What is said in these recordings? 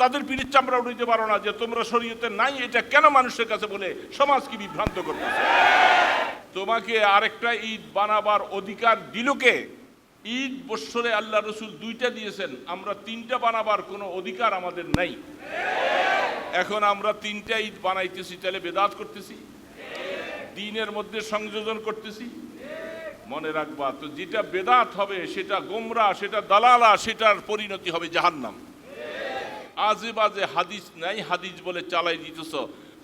তাদের পিড়ির চামড়া উঠাইতে পারো না যে তোমরা শরীয়তে নাই, এটা কেন মানুষের কাছে বলে সমাজকে বিভ্রান্ত করতেছে? তোমাকে আরেকটা ঈদ বানাবার অধিকার দিল কে ঈদ বৎসরে আল্লাহ রসুল দুইটা দিয়েছেন, আমরা তিনটা বানাবার কোনো অধিকার আমাদের নাই। এখন আমরা তিনটা ঈদ বানাইতেছি, তাহলে বেদাত করতেছি? দিনের মধ্যে সংযোজন করতেছি? মনে রাখবা, তো যেটা বেদাত হবে সেটা গোমরা, সেটা দালালা, সেটার পরিণতি হবে জাহান্নাম। আজে বাজে হাদিস নাই, হাদিস বলে চালাই দিতেছ।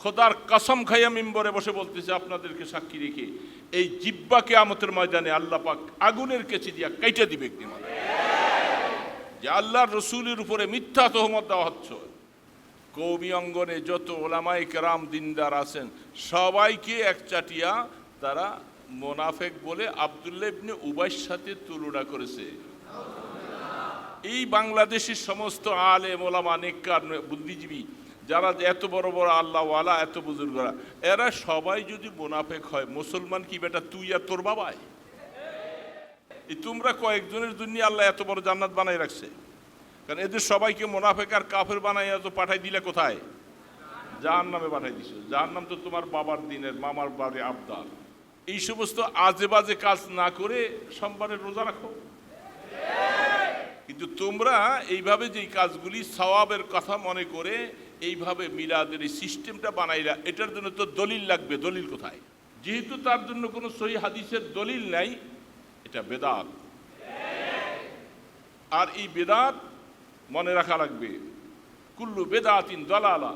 খোদার কসম খাইয়া মিম্বরে বসে বলতেছে, আপনাদেরকে সাক্ষী রেখে এই জিব্বাকে আমতের ময়দানে আল্লাহ পাক আগুনের কেচি দিয়া কাইটা দিবে একদিন যে আল্লাহর রসুলের উপরে মিথ্যা তহমত দেওয়া হচ্ছে। কৌমি অঙ্গনে যত ওলামাই কেরাম দিনদার আছেন, সবাইকে এক চাটিয়া তারা মোনাফেক বলে আবদুল্লাহ ইবনে উবাইয়ের সাথে তুলনা করেছে। এই বাংলাদেশের সমস্ত আলে মোলামা নেককার, বুদ্ধিজীবী, যারা এত বড় বড় আল্লাহওয়ালা, এত বুজুর্গরা, এরা সবাই যদি মোনাফেক হয়, মুসলমান কি বেটা তুই আর তোর বাবাই? তোমরা কয়েকজনের জন্য আল্লাহ এত বড় জান্নাত বানাই রাখছে। কারণ এদের সবাইকে মোনাফেক আর কাফের বানাইয়া তো পাঠাই দিলে কোথায়? যার নামে পাঠাই দিছো। যার নাম তো তোমার বাবার দিনের, মামার বাড়ি আবদার। এই সমস্ত আজে বাজে কাজ না করে সোমবারের রোজা রাখো। কিন্তু তোমরা এইভাবে যে কাজগুলি সওয়াবের কথা মনে করে এইভাবে মিলাদের এই সিস্টেমটা বানাইরা এটার জন্য তো দলিল লাগবে, দলিল কোথায়? যেহেতু তার জন্য কোনো সহি হাদিসের দলিল নাই, এটা বেদাত। আর এই বেদাত মনে রাখা লাগবে, কুল্লু বেদাতিন দলালা,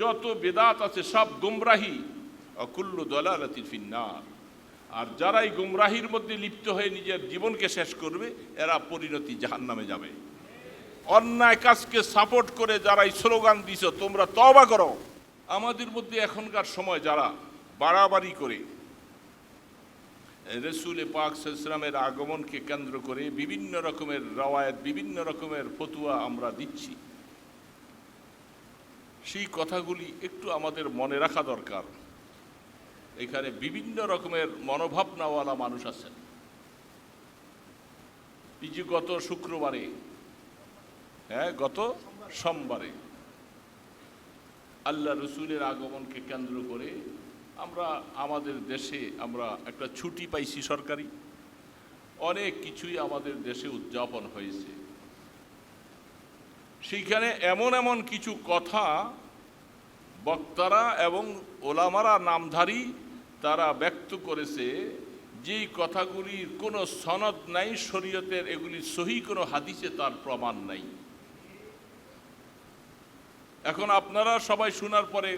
যত বেদাত আছে সব গুমরাহি, অকুল্লু দলালাতিন ফিন্নার। আর যারা এই গুমরাহির মধ্যে লিপ্ত হয়ে নিজের জীবনকে শেষ করবে, এরা পরিণতি জাহান নামে যাবে। অন্যায় কাজকে সাপোর্ট করে যারা এই স্লোগান দিছ, তোমরা তবা করো। আমাদের মধ্যে এখনকার সময় যারা বাড়াবাড়ি করে, রসুল পাক ইসলামের আগমনকে কেন্দ্র করে বিভিন্ন রকমের রওয়ায়ত, বিভিন্ন রকমের ফতুয়া আমরা দিচ্ছি। সেই কথাগুলি একটু আমাদের মনে রাখা দরকার। এখানে বিভিন্ন রকমের মনোভাবনাওয়ালা মানুষ আছেন। যে গত শুক্রবারে হ্যাঁ গত সোমবারে আল্লাহ রসুলের আগমনকে কেন্দ্র করে আমরা আমাদের দেশে আমরা একটা ছুটি পাইছি সরকারি। অনেক কিছুই আমাদের দেশে উদযাপন হয়েছে। সেইখানে এমন এমন কিছু কথা বক্তারা এবং ওলামারা নামধারী তারা ব্যক্ত করেছে, যেই কথাগুলির কোনো সনদ নাই শরীয়তের, এগুলি সহি কোনো হাদিসে তার প্রমাণ নাই। এখন আপনারা সবাই শোনার পরে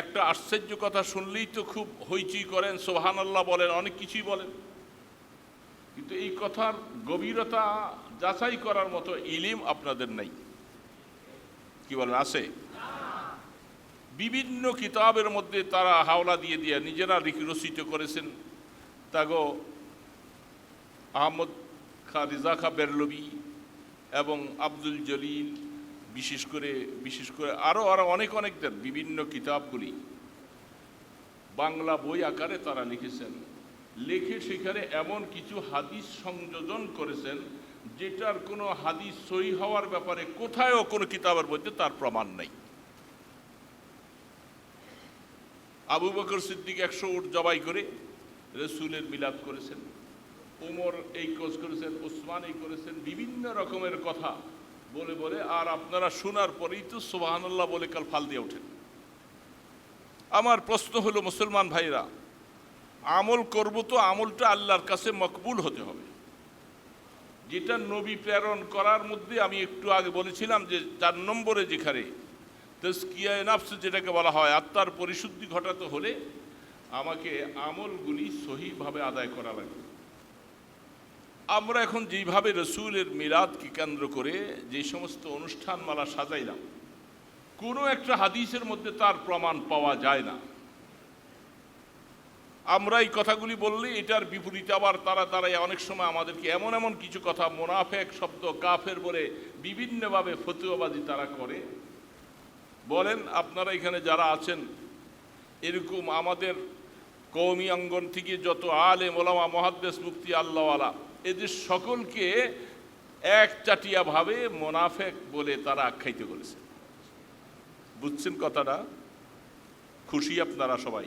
একটা আশ্চর্য কথা শুনলেই তো খুব হইচই করেন সোহান আল্লাহ বলেন, অনেক কিছুই বলেন। কিন্তু এই কথার গভীরতা যাচাই করার মতো ইলিম আপনাদের নাই। কি বলেন, আছে? বিভিন্ন কিতাবের মধ্যে তারা হাওলা দিয়ে দিয়ে নিজেরা রচিত করেছেন। তাগো আহমদ খা রিজা খা বেরলবি এবং আব্দুল জলিল বিশেষ করে বিশেষ করে আরও আরও অনেক অনেক অনেকদের বিভিন্ন কিতাবগুলি। বাংলা বই আকারে তারা লিখেছেন। লেখে সেখানে এমন কিছু হাদিস সংযোজন করেছেন যেটার কোনো হাদিস সই হওয়ার ব্যাপারে কোথায়ও কোনো কিতাবের মধ্যে তার প্রমাণ নেই। আবু বকর সিদ্দিক একশো উট জবাই করে রসুলের মিলাদ করেছেন। ওমর এই কোচ করেছেন ওসমান এই করেছেন, বিভিন্ন রকমের কথা বলে বলে, আর আপনারা শোনার পরেই তো সোবাহান্লাহ বলে কাল ফাল দিয়ে ওঠেন। আমার প্রশ্ন হলো, মুসলমান ভাইরা আমল করব তো আমলটা আল্লাহর কাছে মকবুল হতে হবে। যেটা নবী প্রেরণ করার মধ্যে আমি একটু আগে বলেছিলাম যে চার নম্বরে যেখানে তস্কিয়ায় নাফস যেটাকে বলা হয়, আত্মার পরিশুদ্ধি ঘটাতে হলে আমাকে আমলগুলি সহিভাবে আদায় করা লাগবে আমরা এখন যেইভাবে রসুলের মিরাদকে কেন্দ্র করে যে সমস্ত অনুষ্ঠানমালা সাজাইলাম, কোনো একটা হাদিসের মধ্যে তার প্রমাণ পাওয়া যায় না। আমরা এই কথাগুলি বললে এটার বিপরীতে আবার তারা তারাই অনেক সময় আমাদেরকে এমন এমন কিছু কথা, মোনাফেক শব্দ, কাফের বলে বিভিন্নভাবে ফতুয়াবাজি তারা করে। বলেন, আপনারা এখানে যারা আছেন, এরকম আমাদের কৌমি অঙ্গন থেকে যত আলে মোলামা মহাদ্দেশ মুক্তি আল্লাহওয়ালা, এদের সকলকে এক চাটিয়া ভাবে মোনাফেক বলে তারা আখ্যায়িত করেছে। বুঝছেন কথাটা? খুশি আপনারা সবাই?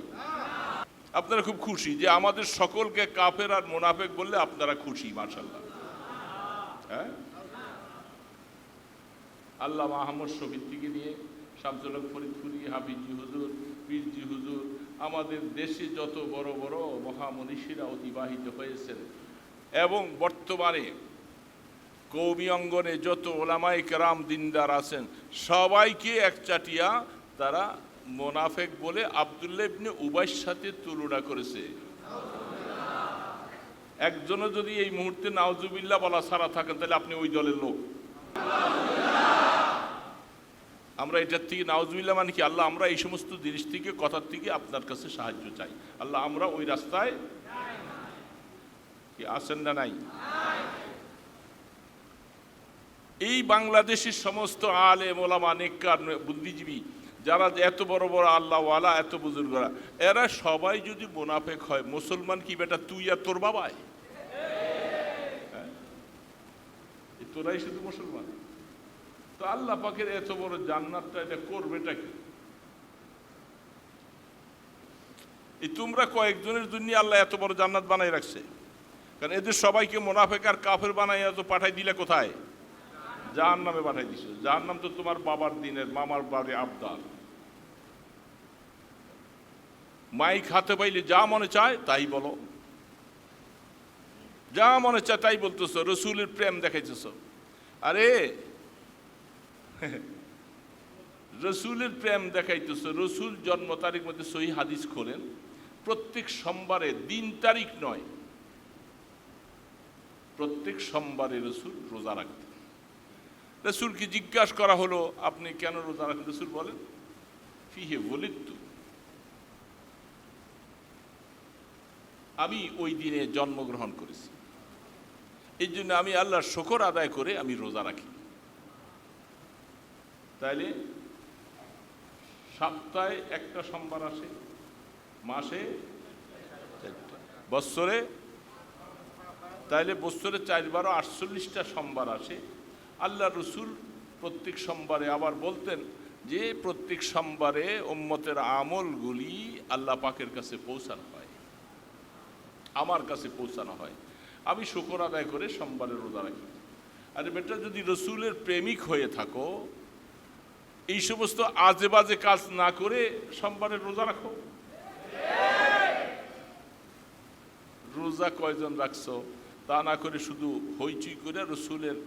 আপনারা খুব খুশি যে আমাদের সকলকে কাফের আর মোনাফেক বললে আপনারা খুশি মার্শাল্লাহ হ্যাঁ? আল্লাহ মাহমদ শফির থেকে নিয়ে শামসুল হক ফরিদপুরি হাফিজি হুজুর পীরজি হুজুর, আমাদের দেশে যত বড় বড় মহামনীষীরা অতিবাহিত হয়েছেন এবং বর্তমানে কৌমি অঙ্গনে যত ওলামাই কেরাম দিনদার আছেন, সবাইকে একচাটিয়া তারা মোনাফেক বলে আবদুল্লাহ ইবনে উবাইর সাথে তুলনা করেছে। একজনও যদি এই মুহূর্তে নাওজুবিল্লাহ বলা ছাড়া থাকেন, তাহলে আপনি ওই দলের লোক। আমরা এটার থেকে নাওজুবিল্লাহ মানে কি? আল্লাহ আমরা এই সমস্ত জিনিস থেকে কথার থেকে আপনার কাছে সাহায্য চাই। আল্লাহ আমরা ওই রাস্তায় কি, আছেন না নাই? এই বাংলাদেশের সমস্ত আলে মোলামা নেককার, বুদ্ধিজীবী, যারা এত বড় বড় আল্লাহওয়ালা, এত বুজুর্গরা, এরা সবাই যদি মোনাফেক হয়, মুসলমান কি বেটা, তুই আর তোর বাবাই? হ্যাঁ? তোরাই শুধু মুসলমান। তো আল্লাহ পাকের এত বড় জান্নাতটা এটা করবেটা কি? এই তোমরা কয়েকজনের জন্য আল্লাহ এত বড় জান্নাত বানাই রাখছে। কারণ এদের সবাইকে মোনাফেক আর কাফের বানাইয়া তো পাঠাই দিলে কোথায়? যার নামে পাঠাই দিছো। যার নাম তো তোমার বাবার দিনের, মামার বাড়ি আবদার। মাইক হাতে পাইলে যা মনে চায় তাই বলো। যা মনে চায় তাই বলতেছো, রসুলের প্রেম দেখাইতেছ। আরে রসুলের প্রেম দেখাইতেছ। রসুল জন্ম তারিখ মধ্যে সহি হাদিস খোলেন। প্রত্যেক সোমবারে দিন তারিখ নয়। প্রত্যেক সোমবারে রসুল রোজা রাখতেন। রসুলকে জিজ্ঞাসা করা হলো, আপনি কেন রোজা রাখেন? রসুল বলেন, ফিহে বলিত্তু। আমি ওই দিনে জন্মগ্রহণ করেছি। এই জন্য আমি আল্লাহর শকর আদায় করে আমি রোজা রাখি। তাইলে সপ্তাহে একটা সোমবার আসে, মাসে চারটা। বৎসরে, তাইলে বছরে চারবারও আটচল্লিশটা সোমবার আসে। আল্লাহ রসুল প্রত্যেক সোমবারে আবার বলতেন যে, প্রত্যেক সোমবারে উম্মতের আমলগুলি আল্লাহ পাকের কাছে পৌঁছানো হয়। আমার কাছে পৌঁছানো হয়। আমি শুকর আদায় করে সোমবারে রোজা রাখি। আরে বেটা, যদি রসুলের প্রেমিক হয়ে থাকো এই সমস্ত আজে বাজে কাজ না করে সোমবারে রোজা রাখো। রোজা কয়জন রাখছো? তা না করে শুধু হইচই করে রসুলের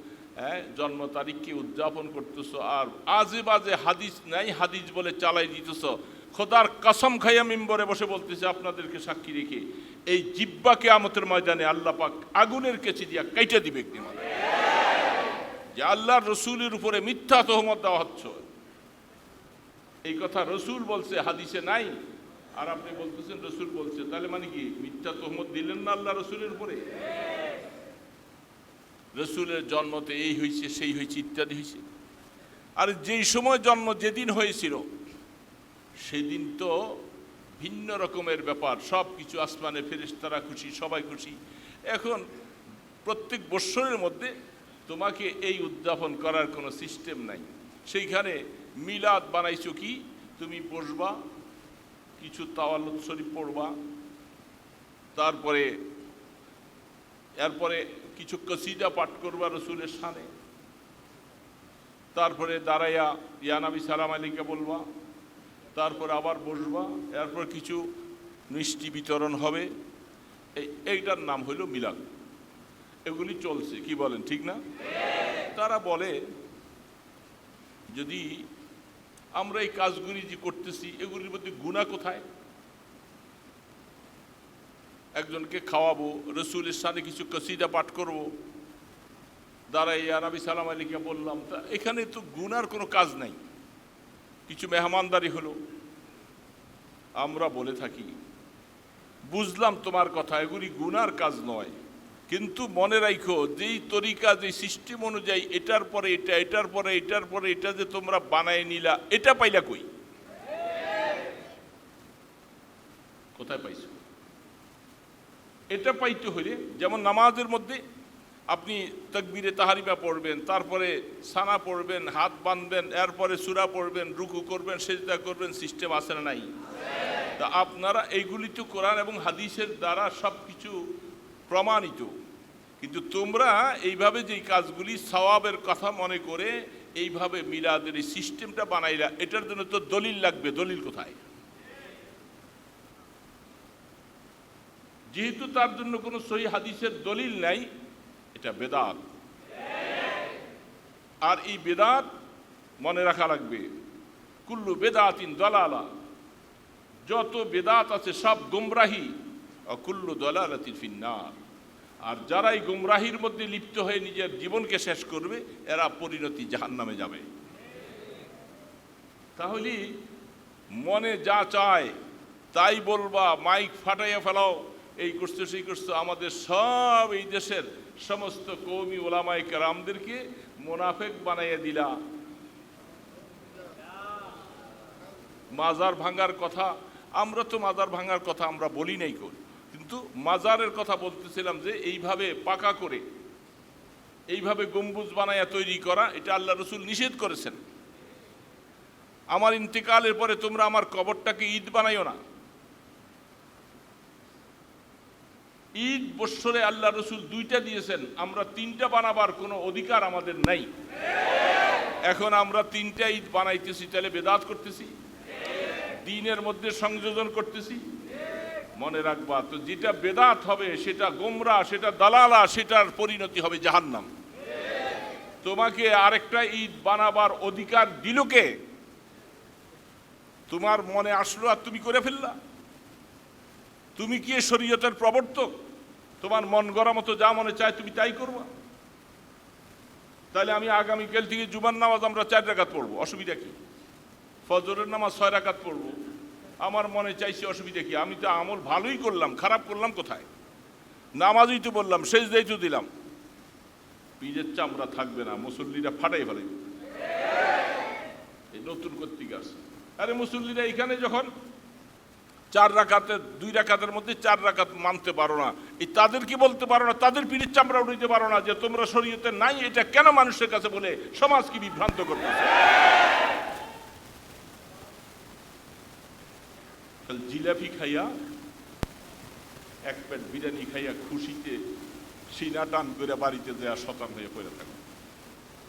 হ্যাঁ, জন্ম তারিখকে উদযাপন করতেছ আর আজে বাজে হাদিস নাই হাদিস বলে চালাই দিতেছ। খোদার কসম খাইয়া মিম্বরে বসে বলতেছে আপনাদেরকে সাক্ষী রেখে এই জিব্বাকে আমতের ময়দানে আল্লাহ পাক আগুনের কেচি দিয়া কাইটা দিবে একদিন যে আল্লাহর রসুলের উপরে মিথ্যা তহমত দেওয়া হচ্ছে। এই কথা রসুল বলছে, হাদিসে নাই। আর আপনি বলতেছেন, রসুল বলছে। তাহলে মানে কি? মিথ্যা তহমত দিলেন না আল্লাহ রসুলের উপরে? রসুলের জন্মতে এই হয়েছে সেই হয়েছে ইত্যাদি হয়েছে আর যেই সময় জন্ম যেদিন হয়েছিল, সেদিন তো ভিন্ন রকমের ব্যাপার। সব কিছু আসমানে ফেরেশতারা খুশি, সবাই খুশি। এখন প্রত্যেক বৎসরের মধ্যে তোমাকে এই উদযাপন করার কোনো সিস্টেম নাই। সেইখানে মিলাদ বানাইছো কি? তুমি বসবা কিছু তাওয়াল্লুদ শরীফ পড়বা তারপরে এরপরে কিছু কসিদা পাঠ করবা রসুলের সানে তারপরে দাঁড়াইয়া ইয়ানাবি সালাম আলীকে বলবা তারপর আবার বসবা এরপর কিছু মিষ্টি বিতরণ হবে। এই এইটার নাম হইল মিলাদ। এগুলি চলছে কি বলেন ঠিক না? তারা বলে যদি আমরা এই কাজগুলি যে করতেছি, এগুলির মধ্যে গুণা কোথায়? একজনকে খাওয়াবো, রসুলের সাথে কিছু কসিদা পাঠ করব। দাঁড়াই নবী সালাম আলীকে বললাম, তা এখানে তো গুনার কোনো কাজ নাই। কিছু মেহমানদারি হলো। আমরা বলে থাকি, বুঝলাম তোমার কথা, এগুলি গুনার কাজ নয়। কিন্তু মনে রাখো যেই তরিকা যে সিস্টেম অনুযায়ী এটার পরে এটা, এটার পরে এটার পরে, এটা যে তোমরা বানায় নিলা, এটা পাইলা কই? কোথায় পাইছো? এটা পাইতে হলে যেমন নামাজের মধ্যে আপনি তকবিরে তাহারিমা পড়বেন, তারপরে সানা পড়বেন, হাত বাঁধবেন, এরপরে সুরা পড়বেন, রুকু করবেন, সেজদা করবেন সিস্টেম আছে না নাই? তা আপনারা এইগুলি তো কোরআন এবং হাদিসের দ্বারা সব কিছু প্রমাণিত। কিন্তু তোমরা এইভাবে যেই কাজগুলি সওয়াবের কথা মনে করে এইভাবে মিলাদের এই সিস্টেমটা বানাইলা, এটার জন্য তো দলিল লাগবে। দলিল কোথায়? যেহেতু তার জন্য কোনো সহি হাদিসের দলিল নাই, এটা বেদাত। আর এই বেদাত মনে রাখা লাগবে, কুল্লু বেদাতিন দলালা, যত বেদাত আছে সব গুমরাহি, অকুল্লু দলালাতিন ফিন্নার। আর যারা এই গুমরাহির মধ্যে লিপ্ত হয়ে নিজের জীবনকে শেষ করবে, এরা পরিণতি জাহান নামে যাবে। তাহলে মনে যা চায়, তাই বলবা, মাইক ফাটাইয়া ফেলাও। এই করছ সেই করছ আমাদের সব এই দেশের সমস্ত কৌমি ওলামাই কেরামদেরকে মোনাফেক বানাইয়া দিলা। মাজার ভাঙার কথা, আমরা তো মাজার ভাঙার কথা আমরা বলি নাই কই। কিন্তু মাজারের কথা বলতেছিলাম যে এইভাবে পাকা করে, এইভাবে গম্বুজ বানায়া তৈরি করা, এটা আল্লাহ রসুল নিষেধ করেছেন। আমার ইন্তেকালের পরে তোমরা আমার কবরটাকে ঈদ বানাইও না। ঈদ বৎসরে আল্লাহ রসুল দুইটা দিয়েছেন, আমরা তিনটা বানাবার কোনো অধিকার আমাদের নাই। এখন আমরা তিনটা ঈদ বানাইতেছি, তাহলে বেদাত করতেছি, দিনের মধ্যে সংযোজন করতেছি মনে রাখবা, তো যেটা বেদাত হবে, সেটা গোমরা, সেটা দালালা, সেটার পরিণতি হবে জাহান্নাম। তোমাকে আরেকটা ঈদ বানাবার অধিকার দিল কে? তোমার মনে আসলো আর তুমি করে ফেললা। তুমি কি শরীয়তের প্রবর্তক? তোমার মন গড়া মতো যা মনে চায় তুমি তাই করবা। তাহলে আমি আগামীকাল থেকে জুমার নামাজ আমরা চার রাকাত পড়ব, অসুবিধা কি? ফজরের নামাজ ছয় রাকাত পড়ব। আমার মনে চাইছে অসুবিধা কি? আমি তো আমল ভালোই করলাম, খারাপ করলাম কোথায়? নামাজই তো বললাম শেষ দেই তো দিলাম। পীরের চামড়া থাকবে না, মুসল্লিরা ফাটাই ফেলে এই নতুন কর্তৃক আসছে। আরে মুসল্লিরা এখানে যখন চার রাকাতের দুই রাকাতের মধ্যে চার রাকাত মানতে পারো না, এই তাদেরকে বলতে পারো না? তাদের পীরের চামড়া উঠাইতে পারো না যে তোমরা শরীয়তে নাই, এটা কেন মানুষের কাছে বলে সমাজকে বিভ্রান্ত করতেছে? তাহলে জিলাপি খাইয়া এক প্লেট বিরিয়ানি খাইয়া খুশিতে সিনা টান করে বাড়িতে দেয়া শতান হয়ে পড়ে থাকো।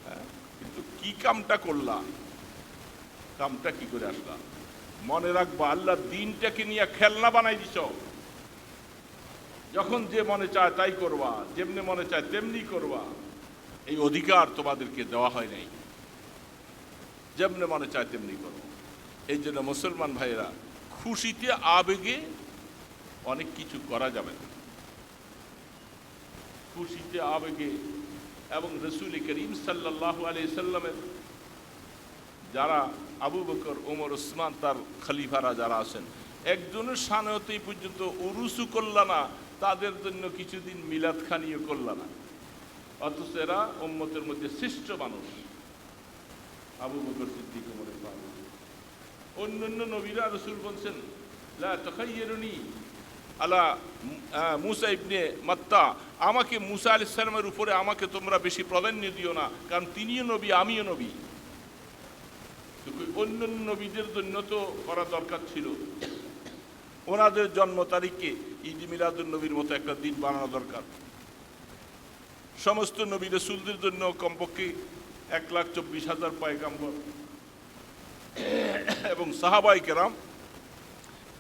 হ্যাঁ? কিন্তু কি কামটা করলা? কামটা কি করে আসলা? মনে রাখবা, আল্লাহ দিনটাকে নিয়ে খেলনা বানাই দিছ। যখন যে মনে চায় তাই করবা, যেমনি মনে চায় তেমনি করবা। এই অধিকার তোমাদেরকে দেওয়া হয় নাই। যেমনি মনে চায় তেমনি করো। এই জন্য মুসলমান ভাইয়েরা খুশিতে, আবেগে অনেক কিছু করা যাবে না। খুশিতে, আবেগে এবং রসুল করিম সাল্লাহ আলি সাল্লামের যারা আবু বকর, ওমর, ওসমান তার খলিফারা যারা আছেন, একজনের সানতেই পর্যন্ত উরুসু করল না, তাদের জন্য কিছুদিন মিলাদ খানিও করল না। অথচ এরা ওম্মতের মধ্যে শ্রেষ্ঠ মানুষ। আবু বকর সিদ্দিক ওমরের বাবা অন্য অন্য নবীরা রসুল বলছেন, লা আলা মুসা ইবনে মাত্তা। আমাকে মুসা আল ইসলামের উপরে আমাকে তোমরা বেশি প্রাধান্য দিও না, কারণ তিনিও নবী, আমিও নবী। অন্য নবীদের জন্য তো করা দরকার ছিল। ওনাদের জন্ম তারিখে ঈদ মিলাদুল নবীর মতো একটা দিন বানানো দরকার। সমস্ত নবী রসুলদের জন্য কমপক্ষে এক লাখ চব্বিশ হাজার পয়গাম্বর। এবং সাহাবাই কেরাম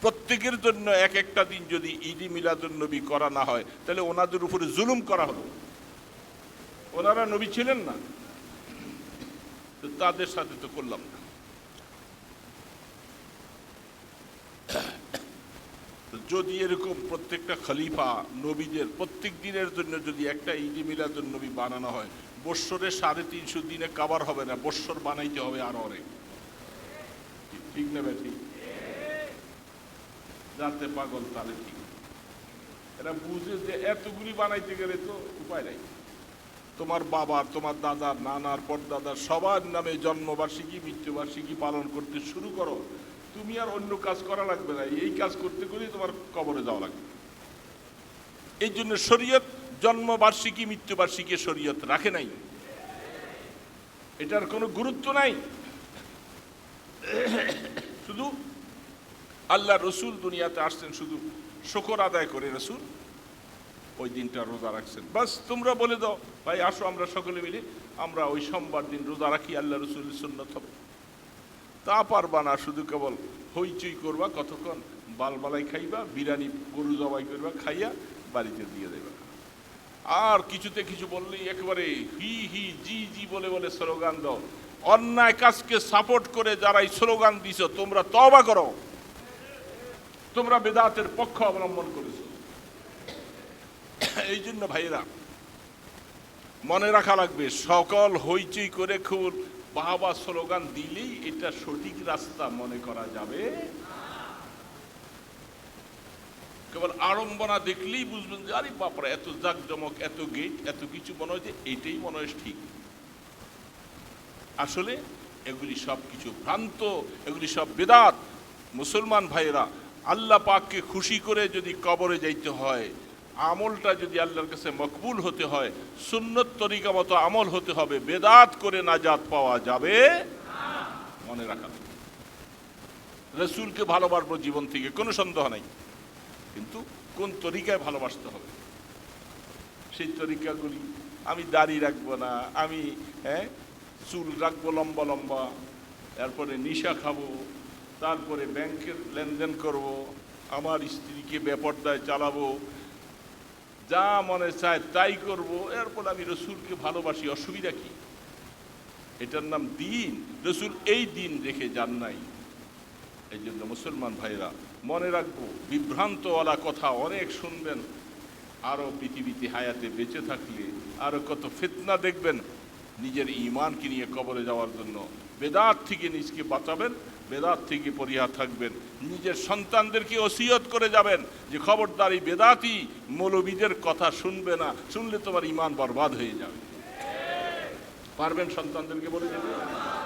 প্রত্যেকের জন্য এক একটা দিন যদি ঈদি মিলাদুল নবী করা না হয়, তাহলে ওনাদের উপরে জুলুম করা হলো। ওনারা নবী ছিলেন না। তো তাদের সাথে তো করলাম না। যদি এরকম প্রত্যেকটা খলিফা নবীদের প্রত্যেক দিনের জন্য যদি একটা ঈদি মিলাদুল নবী বানানো হয়, বৎসরে সাড়ে তিনশো দিনে কাবার হবে না, বৎসর বানাইতে হবে আরও অনেক। ঠিক না ঠিক যাতে পাগল তাহলে ঠিক। এরা বুঝে যে এতগুলি বানাইতে গেলে তো উপায় নাই। তোমার বাবার তোমার দাদার নানার পরদাদার সবার নামে জন্মবার্ষিকী, মৃত্যুবার্ষিকী পালন করতে শুরু করো। তুমি আর অন্য কাজ করা লাগবে না। এই কাজ করতে গেলেই তোমার কবরে যাওয়া লাগবে। এই জন্য শরীয়ত জন্মবার্ষিকী, মৃত্যুবার্ষিকী শরীয়ত রাখে নাই। এটার কোনো গুরুত্ব নাই। শুধু আল্লাহ রসুল দুনিয়াতে আসছেন শুধু শকর আদায় করে রসুল, ওই দিনটা রোজা রাখছেন। বাস, তোমরা বলে দাও, ভাই, আসো আমরা সকলে মিলে, আমরা ওই সোমবার দিন রোজা রাখি, আল্লাহ রসুল সুন্নত হবে। তা পারবা না, শুধু কেবল হইচই করবা, কতক্ষণ? বালবালাই খাইবা, বিরিয়ানি, গরু জবাই করবা, খাইয়া বাড়িতে দিয়ে দেবা। আর কিছুতে কিছু বললেই একেবারে হি হি জি জি বলে বলে স্লোগান দাও। অন্যায় কাজকে সাপোর্ট করে যারা এই স্লোগান দিছ, তোমরা তবা করো। তোমরা বেদাতের পক্ষ অবলম্বন করেছ। এই জন্য ভাইরা মনে রাখা লাগবে, সকল হইচই করে খুব বাহবা স্লোগান দিলেই এটা সঠিক রাস্তা মনে করা যাবে। কেবল আড়ম্বনা দেখলেই বুঝবেন যে, আরে বাপরা, এত জাকজমক, এত গেট এত কিছু মনে হয় যে, এটাই মনে হয় ঠিক। আসলে এগুলি সব কিছু ভ্রান্ত, এগুলি সব বেদাত। মুসলমান ভাইয়েরা, আল্লাহ পাককে খুশি করে যদি কবরে যাইতে হয়, আমলটা যদি আল্লাহর কাছে মকবুল হতে হয়, সুন্নত তরিকা মতো আমল হতে হবে, বেদাত করে নাজাত পাওয়া যাবে মনে রাখা। রসুলকে ভালোবাসবো জীবন থেকে, কোনো সন্দেহ নাই। কিন্তু কোন তরিকায় ভালোবাসতে হবে? সেই তরিকাগুলি আমি দাড়ি রাখব না, আমি হ্যাঁ চুল রাখব, লম্বা লম্বা তারপরে নিশা খাব, তারপরে ব্যাংকের লেনদেন করব, আমার স্ত্রীকে বেপর্দায় চালাবো, যা মনে চায় তাই করব, এরপর আমি রসুলকে ভালোবাসি, অসুবিধা কি? এটার নাম দিন। রসুল এই দিন রেখে যান নাই। এই জন্য মুসলমান ভাইরা মনে রাখব, বিভ্রান্তওয়ালা কথা অনেক শুনবেন আরও পৃথিবীতে হায়াতে বেঁচে থাকলে আরও কত ফিতনা দেখবেন। নিজের ইমানকে নিয়ে কবরে যাওয়ার জন্য। বেদাত থেকে নিজকে বাঁচাবেন, বেদাত থেকে পরিহার থাকবেন। নিজের সন্তানদেরকে ওসিয়ত করে যাবেন যে, খবরদারি বেদাতি মৌলবীদের কথা শুনবে না। শুনলে তোমার ইমান বরবাদ হয়ে যাবে। পারবেন সন্তানদেরকে বলে দেবে?